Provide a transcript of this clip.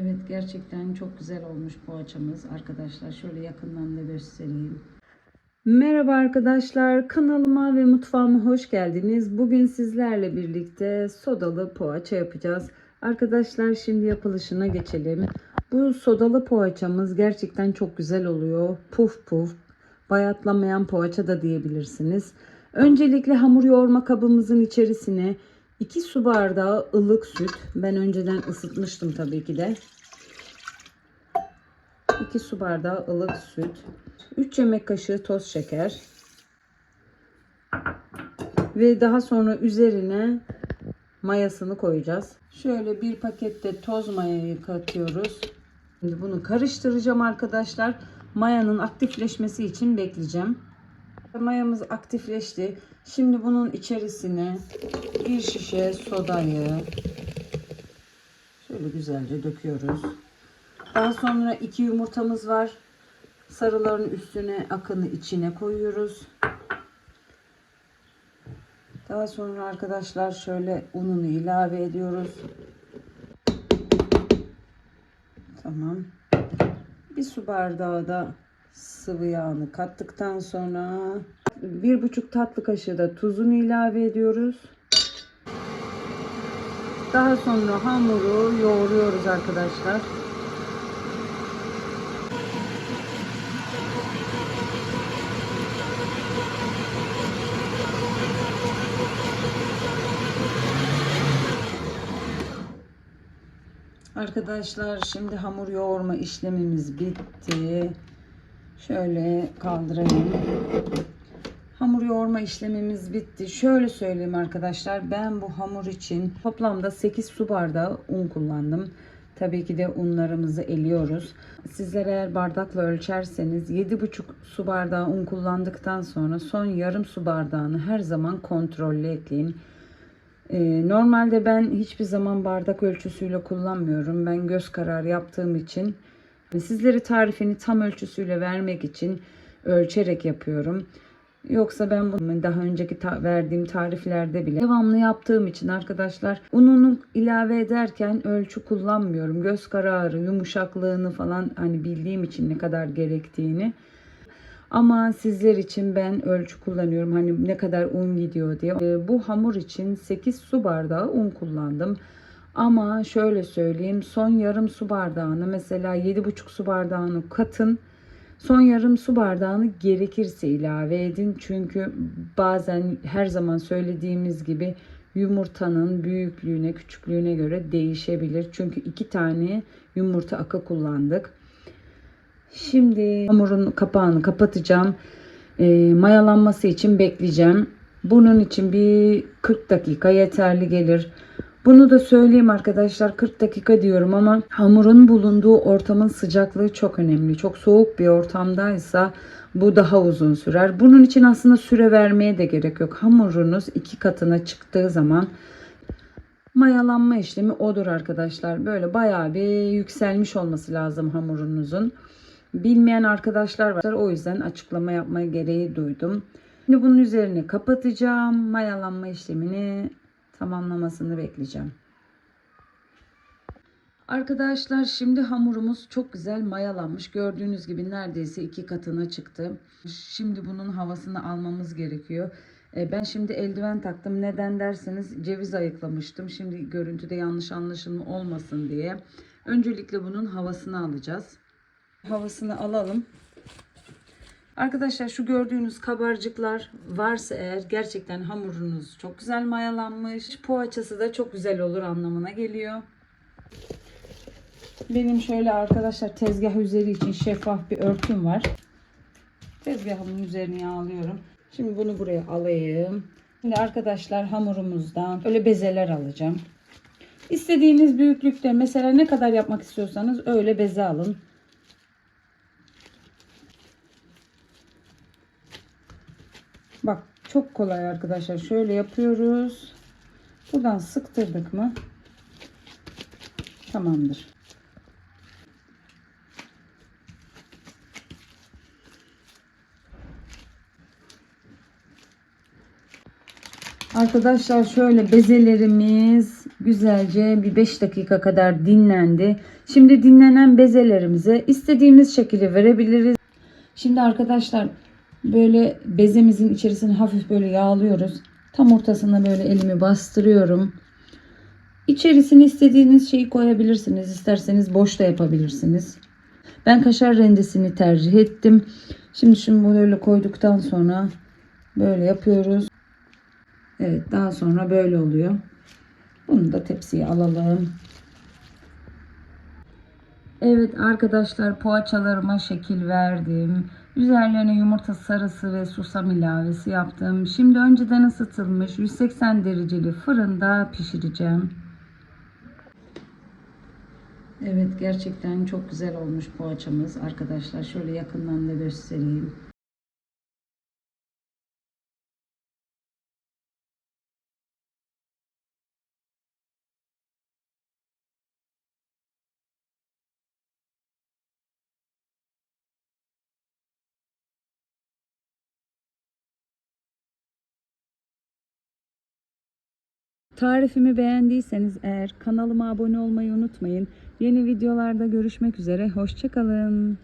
Evet gerçekten çok güzel olmuş poğaçamız arkadaşlar. Şöyle yakından da göstereyim. Merhaba arkadaşlar kanalıma ve mutfağıma hoş geldiniz. Bugün sizlerle birlikte sodalı poğaça yapacağız. Arkadaşlar şimdi yapılışına geçelim. Bu sodalı poğaçamız gerçekten çok güzel oluyor. Puf puf bayatlamayan poğaça da diyebilirsiniz. Öncelikle hamur yoğurma kabımızın içerisine 2 su bardağı ılık süt. Ben önceden ısıtmıştım tabii ki de. 2 su bardağı ılık süt. 3 yemek kaşığı toz şeker. Ve daha sonra üzerine mayasını koyacağız. Şöyle bir pakette toz mayayı katıyoruz. Şimdi bunu karıştıracağım arkadaşlar. Mayanın aktifleşmesi için bekleyeceğim. Mayamız aktifleşti. Şimdi bunun içerisine bir şişe sodayı şöyle güzelce döküyoruz. Daha sonra iki yumurtamız var. Sarıların üstüne akını içine koyuyoruz. Daha sonra arkadaşlar şöyle ununu ilave ediyoruz. Tamam. Bir su bardağı da sıvı yağını kattıktan sonra bir buçuk tatlı kaşığı da tuzunu ilave ediyoruz. Daha sonra hamuru yoğuruyoruz arkadaşlar. Arkadaşlar şimdi hamur yoğurma işlemimiz bitti. Şöyle kaldırayım. Hamur yoğurma işlemimiz bitti. Şöyle söyleyeyim arkadaşlar. Ben bu hamur için toplamda 8 su bardağı un kullandım. Tabii ki de unlarımızı eliyoruz. Sizler eğer bardakla ölçerseniz 7,5 su bardağı un kullandıktan sonra son yarım su bardağını her zaman kontrollü ekleyin. Ee, normalde ben hiçbir zaman bardak ölçüsüyle kullanmıyorum. Ben göz kararı yaptığım için sizlere tarifini tam ölçüsüyle vermek için ölçerek yapıyorum. Yoksa ben bunu daha önceki ta- verdiğim tariflerde bile devamlı yaptığım için arkadaşlar ununu ilave ederken ölçü kullanmıyorum. Göz kararı, yumuşaklığını falan hani bildiğim için ne kadar gerektiğini. Ama sizler için ben ölçü kullanıyorum. Hani ne kadar un gidiyor diye. Ee, Bu hamur için 8 su bardağı un kullandım. Ama şöyle söyleyeyim son yarım su bardağını mesela 7,5 su bardağını katın. Son yarım su bardağını gerekirse ilave edin. Çünkü bazen her zaman söylediğimiz gibi yumurtanın büyüklüğüne küçüklüğüne göre değişebilir. Çünkü iki tane yumurta akı kullandık. Şimdi hamurun kapağını kapatacağım. E, mayalanması için bekleyeceğim. Bunun için bir 40 dakika yeterli gelir. Bunu da söyleyeyim arkadaşlar 40 dakika diyorum ama hamurun bulunduğu ortamın sıcaklığı çok önemli. Çok soğuk bir ortamdaysa bu daha uzun sürer. Bunun için aslında süre vermeye de gerek yok. Hamurunuz iki katına çıktığı zaman mayalanma işlemi odur arkadaşlar. Böyle bayağı bir yükselmiş olması lazım hamurunuzun. Bilmeyen arkadaşlar var. O yüzden açıklama yapma gereği duydum. Şimdi bunun üzerine kapatacağım. Mayalanma işlemini tamamlamasını bekleyeceğim. Arkadaşlar şimdi hamurumuz çok güzel mayalanmış. Gördüğünüz gibi neredeyse iki katına çıktı. Şimdi bunun havasını almamız gerekiyor. E, Ben şimdi eldiven taktım. Neden derseniz ceviz ayıklamıştım. Şimdi görüntüde yanlış anlaşılma olmasın diye. Öncelikle bunun havasını alacağız. Havasını alalım. Arkadaşlar şu gördüğünüz kabarcıklar varsa eğer gerçekten hamurunuz çok güzel mayalanmış. Poğaçası da çok güzel olur anlamına geliyor. Benim şöyle arkadaşlar tezgah üzeri için şeffaf bir örtüm var. Tezgahımın üzerine alıyorum. Şimdi bunu buraya alayım. Şimdi arkadaşlar hamurumuzdan öyle bezeler alacağım. İstediğiniz büyüklükte mesela ne kadar yapmak istiyorsanız öyle beze alın. Bak çok kolay arkadaşlar. Şöyle yapıyoruz. Buradan sıktırdık mı? Tamamdır. Arkadaşlar şöyle bezelerimiz güzelce bir 5 dakika kadar dinlendi. Şimdi dinlenen bezelerimize istediğimiz şekilde verebiliriz. Şimdi arkadaşlar böyle bezemizin içerisini hafif böyle yağlıyoruz. Tam ortasına böyle elimi bastırıyorum. İçerisine istediğiniz şeyi koyabilirsiniz. İsterseniz boş da yapabilirsiniz. Ben kaşar rendesini tercih ettim. Şimdi şunu böyle koyduktan sonra böyle yapıyoruz. Evet daha sonra böyle oluyor. Bunu da tepsiye alalım. Evet arkadaşlar poğaçalarıma şekil verdim. Üzerlerine yumurta sarısı ve susam ilavesi yaptım. Şimdi önceden ısıtılmış 180 dereceli fırında pişireceğim. Evet gerçekten çok güzel olmuş poğaçamız arkadaşlar. Şöyle yakından da göstereyim. Tarifimi beğendiyseniz eğer kanalıma abone olmayı unutmayın. Yeni videolarda görüşmek üzere. Hoşçakalın.